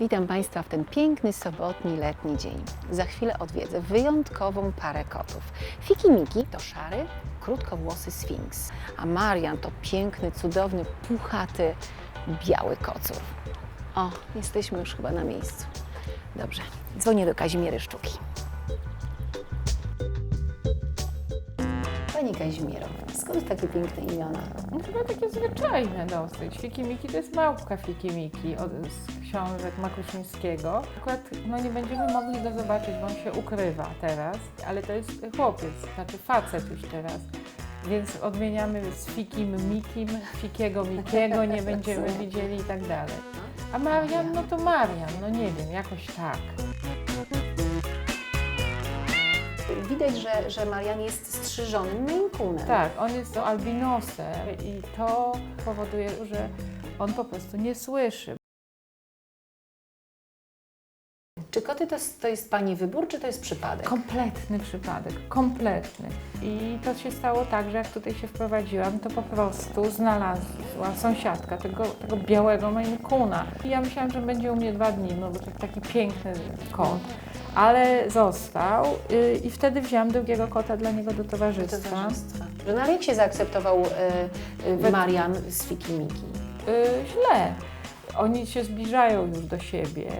Witam Państwa w ten piękny, sobotni, letni dzień. Za chwilę odwiedzę wyjątkową parę kotów. Fiki Miki to szary, krótkowłosy sfinks, a Marian to piękny, cudowny, puchaty, biały kocur. O, jesteśmy już chyba na miejscu. Dobrze, dzwonię do Kazimiery Szczuki. Pani Kazimiero, skąd takie piękne imiona? No chyba takie zwyczajne dosyć. Fikimiki to jest małpka Fikimiki od, z książek Makuszyńskiego. Akurat no, nie będziemy mogli go zobaczyć, bo on się ukrywa teraz, ale to jest chłopiec, znaczy facet już teraz. Więc odmieniamy z Fikim Mikim, Fikiego Mikiego, nie będziemy widzieli i tak dalej. A Marian, no to Marian, no nie wiem, jakoś tak. Widać, że, że Marian jest strzyżonym Maine Coonem. Tak, on jest albinosem i to powoduje, że on po prostu nie słyszy. Czy koty to, jest- to jest Pani wybór, czy to jest przypadek? Kompletny przypadek, kompletny. I to się stało tak, że jak tutaj się wprowadziłam, to po prostu znalazła sąsiadka tego, tego białego Maine Coona. I ja myślałam, że będzie u mnie dwa dni, no bo to taki piękny kot. Ale został y, i wtedy wzięłam drugiego kota dla niego do towarzystwa. Towarzystwa. Że no, ale jak się zaakceptował y, y, We- Marian z Fikimiki? Y, źle. Oni się zbliżają już do siebie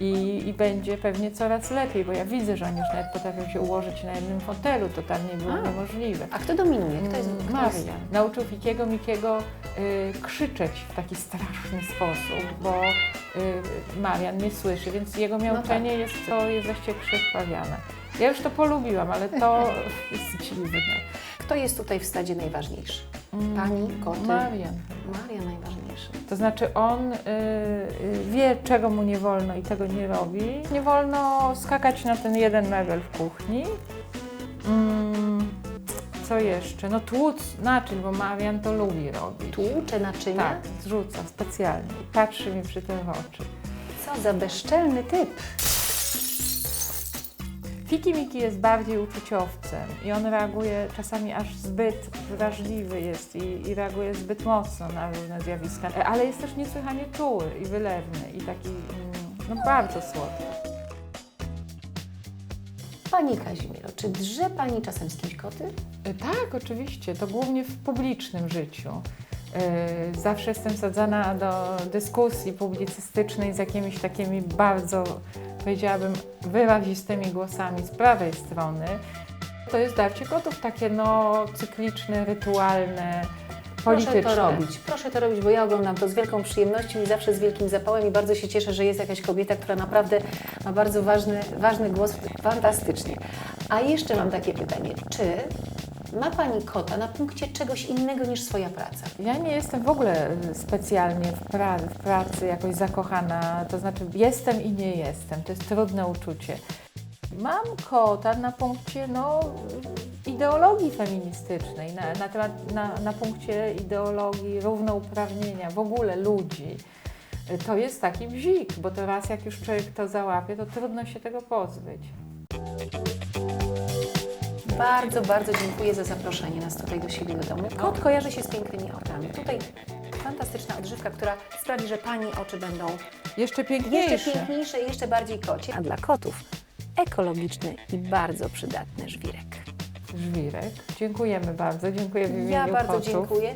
i, i będzie pewnie coraz lepiej, bo ja widzę, że oni już nawet potrafią się ułożyć na jednym fotelu, to tam nie było A. niemożliwe. A kto dominuje? Kto jest, Mm, kto jest... Maria nauczył Fikiego Mikiego y, krzyczeć w taki straszny sposób, bo y, Marian nie słyszy, więc jego miauczenie tak. jest, to jest właściwie krzyżpawiane. Ja już to polubiła, ale to jest dziwne. Kto jest tutaj w stadzie najważniejszy? Mm, Pani, koty? Marian. Maria najważniejszy. To znaczy on y, y, wie, czego mu nie wolno i tego nie robi. Nie wolno skakać na ten jeden mebel w kuchni. Mm, co jeszcze? No tłuc naczyń, bo Marian to lubi robić. Tłucze naczynia? Tak, zrzuca specjalnie patrzy mi przy tym w oczy. Co za bezczelny typ. Fiki Miki jest bardziej uczuciowcem i on reaguje czasami aż zbyt wrażliwy jest i, i reaguje zbyt mocno na różne zjawiska, E, ale jest też niesłychanie czuły i wylewny i taki mm, no bardzo słodki. Pani Kazimiero, czy drze Pani czasem z kimś koty? E, Tak, oczywiście, to głównie w publicznym życiu. E, Zawsze jestem sadzana do dyskusji publicystycznej z jakimiś takimi bardzo, powiedziałabym, wyrazistymi głosami z prawej strony. To jest darcie kotów takie no cykliczne, rytualne, polityczne. Proszę to robić, proszę to robić, bo ja oglądam to z wielką przyjemnością i zawsze z wielkim zapałem i bardzo się cieszę, że jest jakaś kobieta, która naprawdę ma bardzo ważny, ważny głos, fantastycznie. A jeszcze mam takie pytanie, czy ma Pani kota na punkcie czegoś innego niż swoja praca? Ja nie jestem w ogóle specjalnie w, pra w pracy jakoś zakochana, to znaczy jestem i nie jestem, to jest trudne uczucie. Mam kota na punkcie no, ideologii feministycznej, na, na, temat, na, na punkcie ideologii równouprawnienia w ogóle ludzi. To jest taki bzik, bo to raz jak już człowiek to załapie, to trudno się tego pozbyć. Bardzo, bardzo dziękuję za zaproszenie nas tutaj do siebie do domu. Kot kojarzy się z pięknymi oczami. Tutaj fantastyczna odżywka, która sprawi, że Pani oczy będą Jeszcze piękniejsze. jeszcze piękniejsze jeszcze bardziej kocie. A dla kotów ekologiczny i bardzo przydatny żwirek. Żwirek. Dziękujemy bardzo, dziękuję w imieniu Ja bardzo kotów. dziękuję.